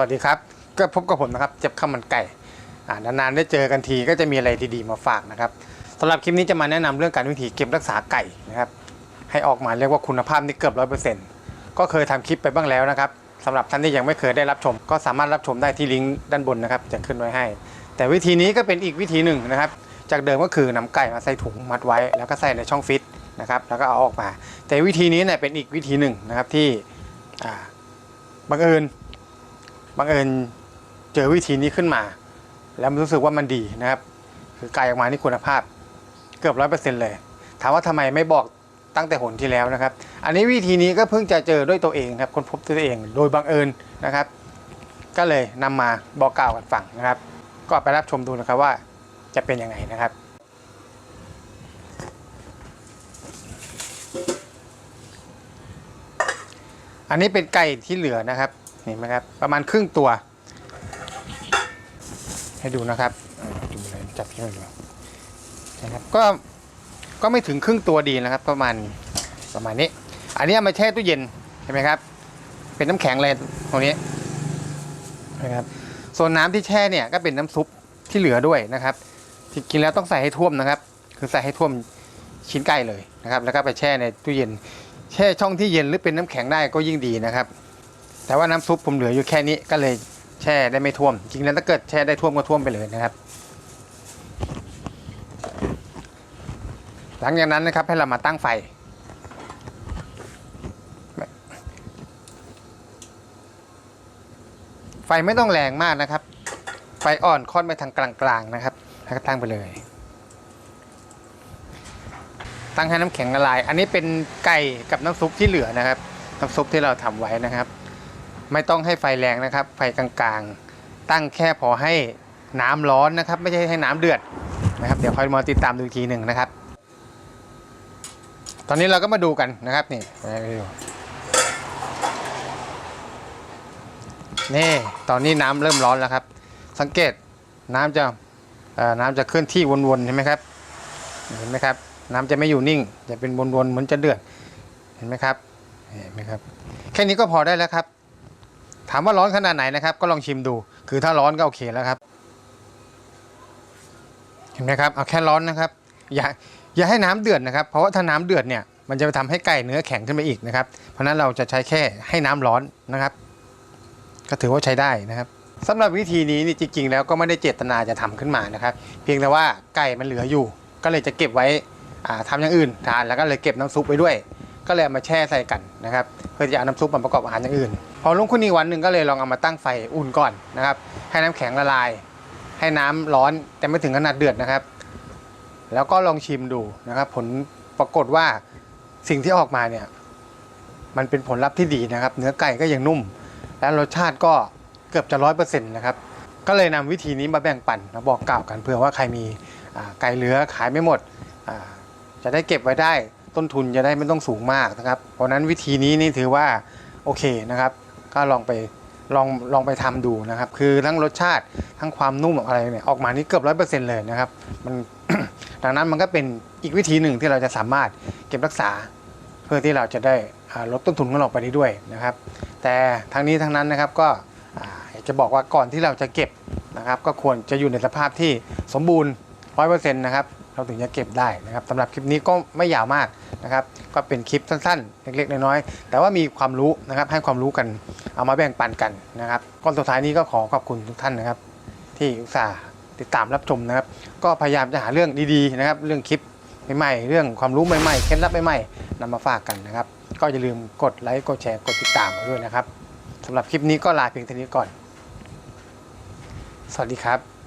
วัสดีครับ ก็พบกับผมนะครับ เจ็บข้าวมันไก่นานๆได้เจอกันทีก็จะมีอะไรดีๆมาฝากนะครับสำหรับคลิปนี้จะมาแนะนำเรื่องการวิธีเก็บรักษาไก่นะครับให้ออกมาเรียกว่าคุณภาพนี่เกือบร้อยเปอร์เซ็นต์ก็เคยทำคลิปไปบ้างแล้วนะครับสำหรับท่านที่ยังไม่เคยได้รับชม ก็สามารถรับชมได้ที่ลิงก์ด้านบนนะครับจะขึ้นไว้ให้ แต่วิธีนี้ก็เป็นอีกวิธีหนึ่งนะครับ จากเดิมก็คือนำไก่มาใส่ถุงมัดไว้ แล้วก็ใส่ในช่องฟิตนะครับแล้วก็เอาออกมา แต่วิธีนี้เนี่ยเป็นอีกวิธีหนึ่งนะครับที่บังเอิญ บังเอิญเจอวิธีนี้ขึ้นมา แล้วรู้สึกว่ามันดีนะครับ คือไก่ออกมานี่คุณภาพ เกือบร้อยเปอร์เซ็นต์เลย ถามว่าทำไมไม่บอกตั้งแต่หนที่แล้วนะครับ อันนี้วิธีนี้ก็เพิ่งจะเจอด้วยตัวเองครับคนพบตัวเองโดยบังเอิญนะครับ ก็เลยนำมาบอกกล่าวกันฟังนะครับ ก็ไปรับชมดูนะครับว่าจะเป็นยังไงนะครับอันนี้เป็นไก่ที่เหลือนะครับ เห็นไหมครับ ประมาณครึ่งตัว ให้ดูนะครับดูเลยจับขึ้นมาดูนะครับก็ก็ไม่ถึงครึ่งตัวดีนะครับ ประมาณประมาณนี้ อันนี้มาแช่ตู้เย็นเห็นไหมครับ เป็นน้ำแข็งเลยตรงนี้นะครับส่วนน้ำที่แช่เนี่ยก็เป็นน้ำซุปที่เหลือด้วยนะครับที่กินแล้วต้องใส่ให้ท่วมนะครับ คือใส่ให้ท่วมชิ้นไก่เลยนะครับ แล้วก็ไปแช่ในตู้เย็น แช่ช่องที่เย็นหรือเป็นน้ำแข็งได้ก็ยิ่งดีนะครับ แต่ว่าน้ำซุปผมเหลืออยู่แค่นี้ก็เลยแช่ได้ไม่ท่วม จริงแล้วถ้าเกิดแช่ได้ท่วมก็ท่วมไปเลยนะครับ หลังจากนั้นนะครับให้เรามาตั้งไฟ ไฟไม่ต้องแรงมากนะครับ ไฟอ่อนค่อนไปทางกลางๆนะครับแล้วก็ตั้งไปเลย ตั้งให้น้ำแข็งละลาย อันนี้เป็นไก่กับน้ำซุปที่เหลือนะครับ น้ำซุปที่เราทำไว้นะครับ ไม่ต้องให้ไฟแรงนะครับ ไฟกลางๆ ตั้งแค่พอให้น้ำร้อนนะครับ ไม่ใช่ให้น้ำเดือดนะครับ เดี๋ยวคอยมาติดตามดูทีหนึ่งนะครับ ตอนนี้เราก็มาดูกันนะครับนี่นี่ตอนนี้น้ำเริ่มร้อนแล้วครับ สังเกตน้ำจะน้ำจะเคลื่อนที่วนๆเห็นไหมครับเห็นไหมครับ น้ำจะไม่อยู่นิ่ง จะเป็นวนๆเหมือนจะเดือดเห็นไหมครับเห็นไหมครับ แค่นี้ก็พอได้แล้วครับ ถามว่าร้อนขนาดไหนนะครับ ก็ลองชิมดู คือถ้าร้อนก็โอเคแล้วครับ เห็นไหมครับ เอาแค่ร้อนนะครับ อย่าอย่าให้น้ำเดือดนะครับ เพราะว่าถ้าน้ำเดือดเนี่ย มันจะไปทำให้ไก่เนื้อแข็งขึ้นมาอีกนะครับ เพราะนั้นเราจะใช้แค่ให้น้ำร้อนนะครับ ก็ถือว่าใช้ได้นะครับสำหรับวิธีนี้นี่จริง ๆ แล้วก็ไม่ได้เจตนาจะทำขึ้นมานะครับ เพียงแต่ว่าไก่มันเหลืออยู่ ก็เลยจะเก็บไว้อ่าทำอย่างอื่นทานแล้วก็เลยเก็บน้ำซุปไว้ด้วย ก็เลยเอามาแช่ใส่กันนะครับ เพื่อจะเอาน้ำซุปมาประกอบอาหารอย่างอื่น พอรุ่งขึ้นอีกวันหนึ่งก็เลยลองเอามาตั้งไฟอุ่นก่อนนะครับ ให้น้ำแข็งละลาย ให้น้ำร้อนแต่ไม่ถึงขนาดเดือดนะครับ แล้วก็ลองชิมดูนะครับ ผลปรากฏว่าสิ่งที่ออกมาเนี่ย มันเป็นผลลัพธ์ที่ดีนะครับ เนื้อไก่ก็ยังนุ่ม และรสชาติก็เกือบจะร้อยเปอร์เซ็นต์นะครับ ก็เลยนำวิธีนี้มาแบ่งปันมาบอกกล่าวกันเผื่อว่าใครมีไก่เหลือขายไม่หมด จะได้เก็บไว้ได้ต้นทุนจะได้ไม่ต้องสูงมากนะครับ เพราะนั้นวิธีนี้นี่ถือว่าโอเคนะครับ ก็ลองไปลองลองไปทำดูนะครับ คือทั้งรสชาติทั้งความนุ่มอะไรเนี่ยออกมานี่เกือบร้อยเปอร์เซ็นต์เลยนะครับมันดังนั้นมันก็เป็นอีกวิธีหนึ่งที่เราจะสามารถเก็บรักษา เพื่อที่เราจะได้ลดต้นทุนของเราไปได้ด้วยนะครับ แต่ทั้งนี้ทั้งนั้นนะครับก็อ่าอยากจะบอกว่าก่อนที่เราจะเก็บนะครับก็ควรจะอยู่ในสภาพที่สมบูรณ์ร้อยเปอร์เซ็นต์นะครับเราถึงจะเก็บได้นะครับสำหรับคลิปนี้ก็ไม่ยาวมาก นะครับก็เป็นคลิปสั้นๆ เล็กๆ น้อยๆ แต่ว่ามีความรู้นะครับให้ความรู้กันเอามาแบ่งปันกันนะครับก่อนสุดท้ายนี้ก็ขอขอบคุณทุกท่านนะครับ ที่อุตส่าห์ติดตามรับชมนะครับ ก็พยายามจะหาเรื่องดีๆนะครับ เรื่องคลิปใหม่ๆเรื่องความรู้ใหม่ๆเคล็ดลับใหม่ๆนำมาฝากกันนะครับ ก็อย่าลืมกดไลค์กดแชร์กดติดตามมาด้วยนะครับสำหรับคลิปนี้ก็ลาเพียงเท่านี้ก่อน สวัสดีครับ